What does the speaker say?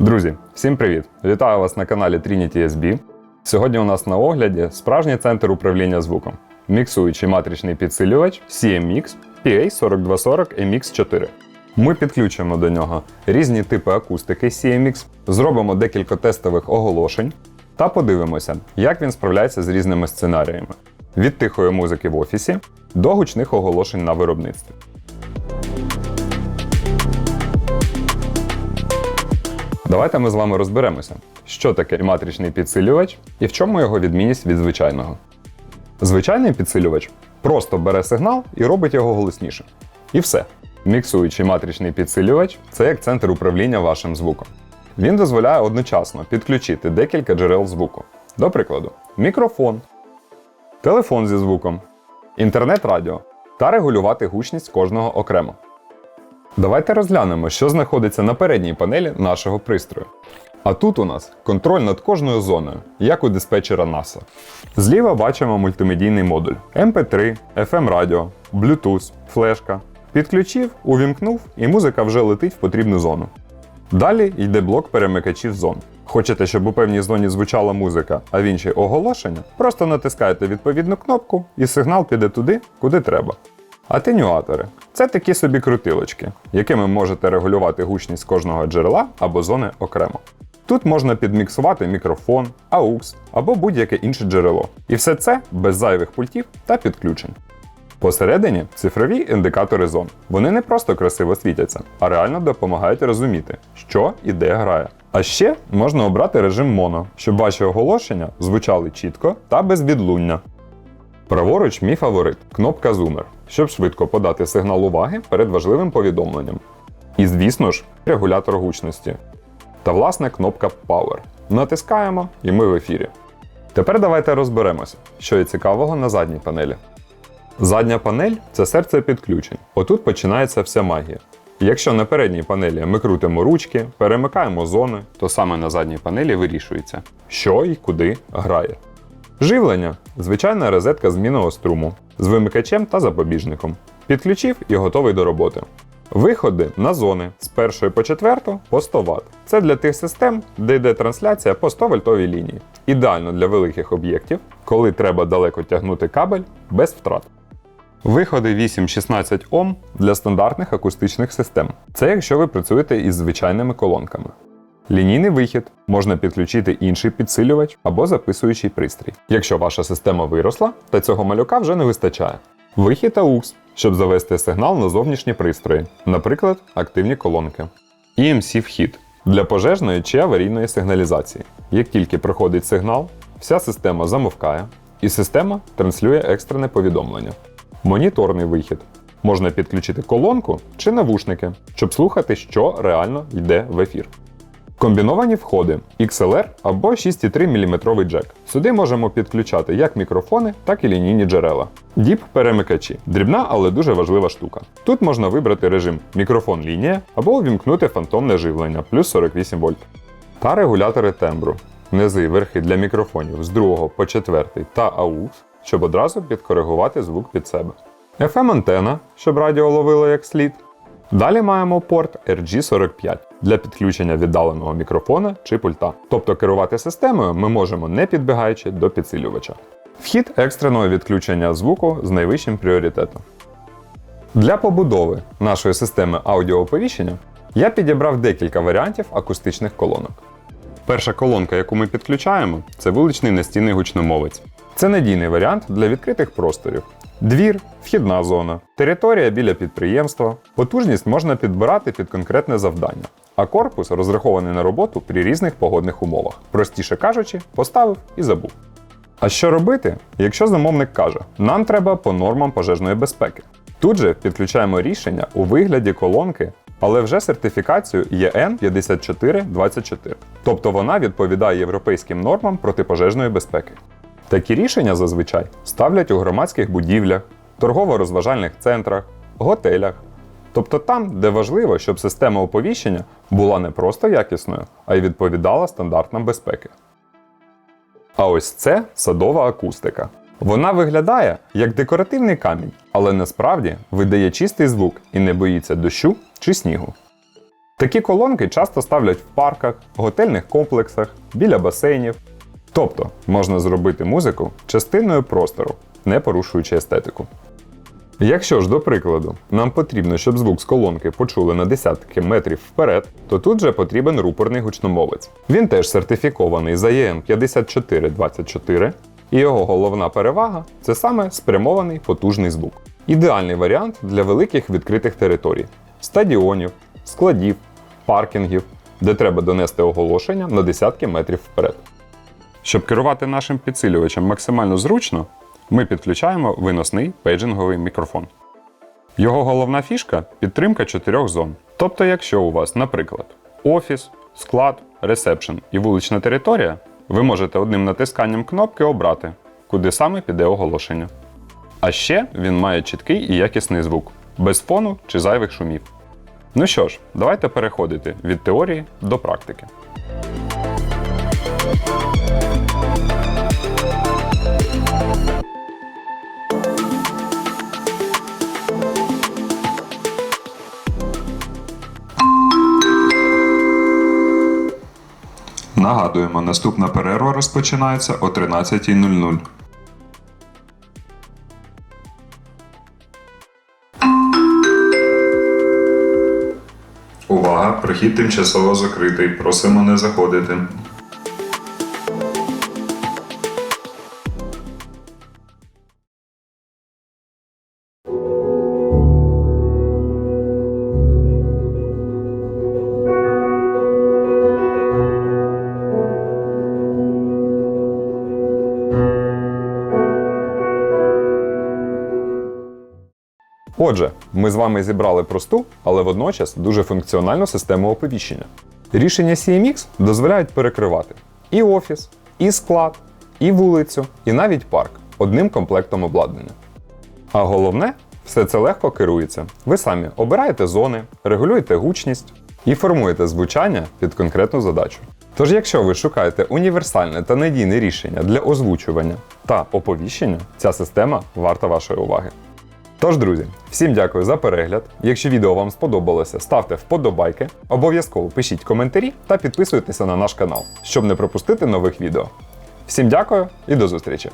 Друзі, всім привіт! Вітаю вас на каналі Trinity SB. Сьогодні у нас на огляді справжній центр управління звуком, міксуючий матричний підсилювач CMX PA4240 MX4. Ми підключимо до нього різні типи акустики CMX, зробимо декілька тестових оголошень та подивимося, як він справляється з різними сценаріями від тихої музики в офісі до гучних оголошень на виробництві. Давайте ми з вами розберемося, що таке матричний підсилювач і в чому його відмінність від звичайного. Звичайний підсилювач просто бере сигнал і робить його голосніше. І все. Міксуючий матричний підсилювач це як центр управління вашим звуком. Він дозволяє одночасно підключити декілька джерел звуку. До прикладу, мікрофон, телефон зі звуком, інтернет-радіо та регулювати гучність кожного окремо. Давайте розглянемо, що знаходиться на передній панелі нашого пристрою. А тут у нас контроль над кожною зоною, як у диспетчера NASA. Зліва бачимо мультимедійний модуль MP3, FM радіо, Bluetooth, флешка. Підключив, увімкнув, і музика вже летить в потрібну зону. Далі йде блок перемикачів зон. Хочете, щоб у певній зоні звучала музика, а в іншій оголошення, просто натискаєте відповідну кнопку і сигнал піде туди, куди треба. Атенюатори це такі собі крутилочки, якими можете регулювати гучність кожного джерела або зони окремо. Тут можна підміксувати мікрофон, AUX або будь-яке інше джерело. І все це без зайвих пультів та підключень. Посередині цифрові індикатори зон. Вони не просто красиво світяться, а реально допомагають розуміти, що і де грає. А ще можна обрати режим моно, щоб ваші оголошення звучали чітко та без відлуння. Праворуч мій фаворит кнопка зумер, щоб швидко подати сигнал уваги перед важливим повідомленням. І, звісно ж, регулятор гучності. Та власне кнопка Power. Натискаємо і ми в ефірі. Тепер давайте розберемося, що є цікавого на задній панелі. Задня панель це серце підключень. Отут починається вся магія. Якщо на передній панелі ми крутимо ручки, перемикаємо зони, то саме на задній панелі вирішується, що і куди грає. Живлення звичайна розетка змінного струму з вимикачем та запобіжником. Підключив і готовий до роботи. Виходи на зони з 1 по 4 по 100 Вт. Це для тих систем, де йде трансляція по 100 вольтовій лінії. Ідеально для великих об'єктів, коли треба далеко тягнути кабель без втрат. Виходи 8-16 Ом для стандартних акустичних систем. Це якщо ви працюєте із звичайними колонками. Лінійний вихід можна підключити інший підсилювач або записуючий пристрій. Якщо ваша система виросла, та цього малюка вже не вистачає. Вихід AUX, щоб завести сигнал на зовнішні пристрої, наприклад, активні колонки. EMC вхід для пожежної чи аварійної сигналізації. Як тільки проходить сигнал, вся система замовкає, і система транслює екстрене повідомлення. Моніторний вихід. Можна підключити колонку чи навушники, щоб слухати, що реально йде в ефір. Комбіновані входи XLR або 6,3 мм джек. Сюди можемо підключати як мікрофони, так і лінійні джерела. діп перемикачі дрібна, але дуже важлива штука. Тут можна вибрати режим мікрофон лінія або увімкнути фантомне живлення плюс 48 вольт. Та регулятори тембру. Низи верхи для мікрофонів з 2 по 4 та AUX, щоб одразу підкоригувати звук під себе. FM антена, щоб радіо ловило як слід. Далі маємо порт RG45 для підключення віддаленого мікрофона чи пульта. Тобто керувати системою ми можемо не підбігаючи до підсилювача. Вхід екстреного відключення звуку з найвищим пріоритетом. Для побудови нашої системи аудіооповіщення я підібрав декілька варіантів акустичних колонок. Перша колонка, яку ми підключаємо, це вуличний настінний гучномовець. Це надійний варіант для відкритих просторів. Двір, вхідна зона, територія біля підприємства. Потужність можна підбирати під конкретне завдання, а корпус розрахований на роботу при різних погодних умовах. Простіше кажучи, поставив і забув. А що робити, якщо замовник каже, нам треба по нормам пожежної безпеки? Тут же підключаємо рішення у вигляді колонки, але вже сертифікацію ЄН 5424, тобто вона відповідає європейським нормам протипожежної безпеки. Такі рішення зазвичай ставлять у громадських будівлях, торгово-розважальних центрах, готелях, тобто там, де важливо, щоб система оповіщення була не просто якісною, а й відповідала стандартам безпеки. А ось це садова акустика. Вона виглядає як декоративний камінь, але насправді видає чистий звук і не боїться дощу чи снігу. Такі колонки часто ставлять в парках, готельних комплексах, біля басейнів. Тобто можна зробити музику частиною простору, не порушуючи естетику. Якщо ж, до прикладу, нам потрібно, щоб звук з колонки почули на десятки метрів вперед, то тут же потрібен рупорний гучномовець. Він теж сертифікований за EM 5424, і його головна перевага це саме спрямований потужний звук. Ідеальний варіант для великих відкритих територій стадіонів, складів, паркінгів, де треба донести оголошення на десятки метрів вперед. Щоб керувати нашим підсилювачем максимально зручно, ми підключаємо виносний пейджинговий мікрофон. Його головна фішка підтримка чотирьох зон. Тобто, якщо у вас, наприклад, офіс, склад, ресепшн і вулична територія, ви можете одним натисканням кнопки обрати, куди саме піде оголошення. А ще він має чіткий і якісний звук, без фону чи зайвих шумів. Ну що ж, давайте переходити від теорії до практики. Нагадуємо, наступна перерва розпочинається о 13.00. Увага! Прохід тимчасово закритий. Просимо не заходити. Отже, ми з вами зібрали просту, але водночас дуже функціональну систему оповіщення. Рішення CMX дозволяють перекривати і офіс, і склад, і вулицю, і навіть парк одним комплектом обладнання. А головне, все це легко керується. Ви самі обираєте зони, регулюєте гучність і формуєте звучання під конкретну задачу. Тож, якщо ви шукаєте універсальне та надійне рішення для озвучування та оповіщення, ця система варта вашої уваги. Тож, друзі, всім дякую за перегляд. Якщо відео вам сподобалося, ставте вподобайки, обов'язково пишіть коментарі та підписуйтеся на наш канал, щоб не пропустити нових відео. Всім дякую і до зустрічі!